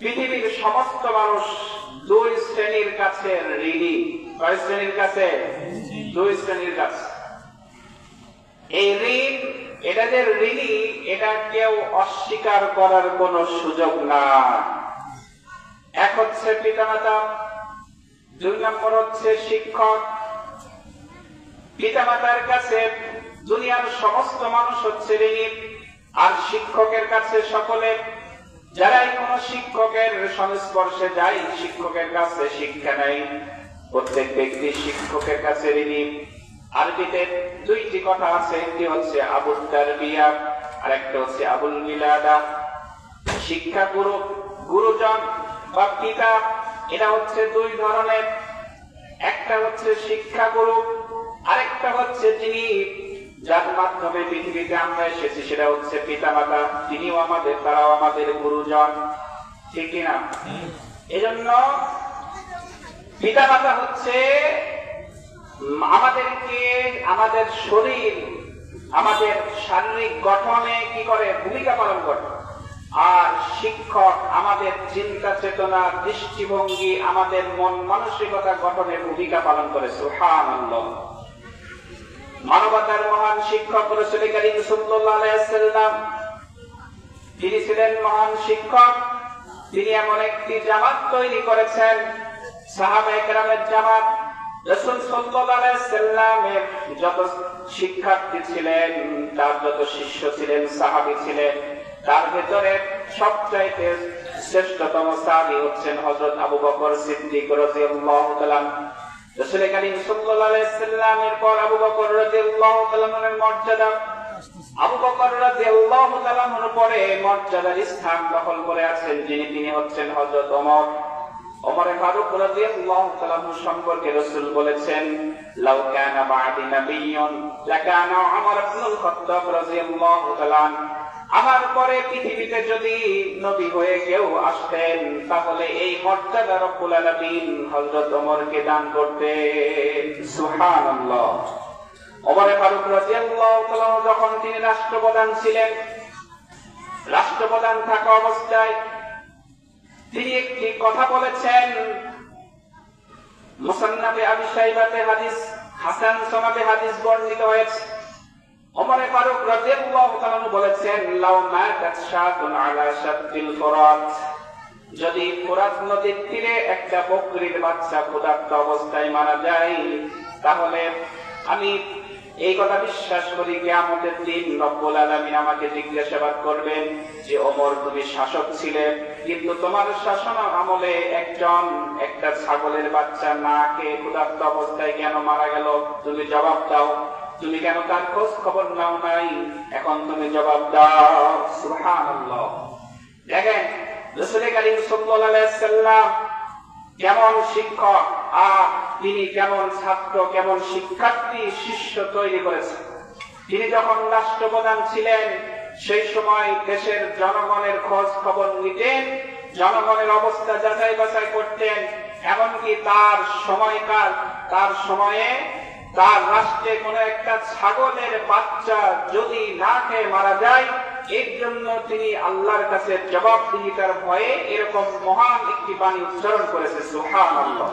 পৃথিবীর সমস্ত মানুষ দুই শ্রেণির কাছে ঋণী। কয় শ্রেণির কাছে? দুই শ্রেণির কাছে। এই ঋণ, এটা যে ঋণী, এটা কেউ অস্বীকার করার কোন সুযোগ না এক হচ্ছে পিতামাতা, দুই নম্বর হচ্ছে শিক্ষক। পিতামাতার কাছে দুনিয়ার সমস্ত মানুষ হচ্ছে ঋণী, আর শিক্ষকের কাছে সকলে যারাই কোন শিক্ষকের সংস্পর্শে যায়, শিক্ষকের কাছে শিক্ষা নেয়। প্রত্যেক ব্যক্তি শিক্ষকের কাছে ঋণী। আরবিতে দুইটি কথা আছে, একটি হচ্ছে আবুল তারবিয়া আর একটা হচ্ছে আবুল মিলাদা। শিক্ষা গুরু, গুরুজন বা পিতা, এটা হচ্ছে দুই ধরনের। একটা হচ্ছে শিক্ষা গুরু, আরেকটা হচ্ছে যিনি যার মাধ্যমে পৃথিবীতে আমরা এসেছি সেটা হচ্ছে পিতা মাতা তিনিও আমাদের, তারাও আমাদের গুরুজন। ঠিক কিনা? এজন্য পিতা মাতা হচ্ছে আমাদেরকে, আমাদের শরীর, আমাদের শারীরিক গঠনে কি করে? ভূমিকা পালন করে। আর শিক্ষক আমাদের চিন্তা চেতনা, দৃষ্টিভঙ্গি, আমাদের মন মানসিকতা গঠনে ভূমিকা পালন করে। সুহান মানবতার মহান শিক্ষক রসুল করিম ওয়াসাল্লাম, তিনি ছিলেন মহান শিক্ষক। তিনি এমন একটি জামাত তৈরি করেছেন জামাত। রসুল সাল্লামের যত শিক্ষার্থী ছিলেন, তার যত শিষ্য ছিলেন, সাহাবী ছিলেন, তার ভেতরে সবচাইতে শ্রেষ্ঠতম সাহাবী হচ্ছেন হযরত আবু বকর সিদ্দিক রাদিয়াল্লাহু তাআলা রাসূল করিম সাল্লাল্লাহু আলাইহি সাল্লামের পর আবু বকর রাদিয়াল্লাহু তাআলার মর্যাদা, আবু বকর রাদিয়াল্লাহু তাআলার পরে মর্যাদার স্থান দখল করে আছেন যিনি, তিনি হচ্ছেন হজরত ওমর। ফারুক রাদিয়াল্লাহু তাআলা সম্পর্কে রাসূল বলেছেন, লাউ কানা বা'দি নাবিয়্যুন, লাকানা ইবনুল খাত্তাব রাদিয়াল্লাহু তাআলা আমার পরে পৃথিবীতে যদি নবী হয়ে কেউ আসতেন, তাহলে এই মর্যাদা রব্বুল আলামিন হযরত ওমরকে দান করতেন। সুবহানাল্লাহ। ওমর ফারুক রাদিয়াল্লাহু তাআলা যখন তিনি রাষ্ট্রপ্রধান ছিলেন, রাষ্ট্রপ্রধান থাকা অবস্থায় তিনি একটি কথা বলেছেন। মুসান্নাফে আবি সাইবাতে হাদিস, হাসান সনাবে হাদিস বর্ণিত হয়েছে। ওমরে ফারুক রাদিয়াল্লাহু তাআলা বলেছেন মাতাত শাতুন আলা ফুরাত। যদি ফুরাত নদীর তীরে একটা বকরির বাচ্চা ক্ষুধার্ত অবস্থায় মারা যায়, তাহলে আমি এই কথা বিশ্বাস করি কিয়ামতের দিন রব্বুল আলামিন আমাকে জিজ্ঞাসাবাদ করবেন যে, ওমর, তুমি শাসক ছিলে, কিন্তু তোমার শাসন আমলে একজন, একটা ছাগলের বাচ্চা না খেয়ে ক্ষুধার্ত অবস্থায় কেন মারা গেল? তুমি জবাব দাও। তুমি কেন তার খোঁজ খবর নাও নাই? এখন তুমি জবাব দাও। সুবহানাল্লাহ। দেখেন রসুল করিম সাল্লাম কেমন শিক্ষক, আর তিনি কেমন ছাত্র, কেমন শিক্ষার্থী, শিষ্য তৈরি করেছেন। তিনি যখন রাষ্ট্রপ্রধান ছিলেন, সেই সময় দেশের জনগণের খোঁজ খবর নিতেন, জনগণের অবস্থা যাচাই বাছাই করতেন, এমনকি তার সময়কার, তার সময়ে তার রাষ্ট্রে কোনো একটা ছাগলের বাচ্চা যদি না খেয়ে মারা যায়, এর জন্য তিনি আল্লাহর কাছে জবাবদিহিতার ভয়ে এরকম মহান একটি বাণী উচ্চারণ করেছে। সুহান আল্লাহ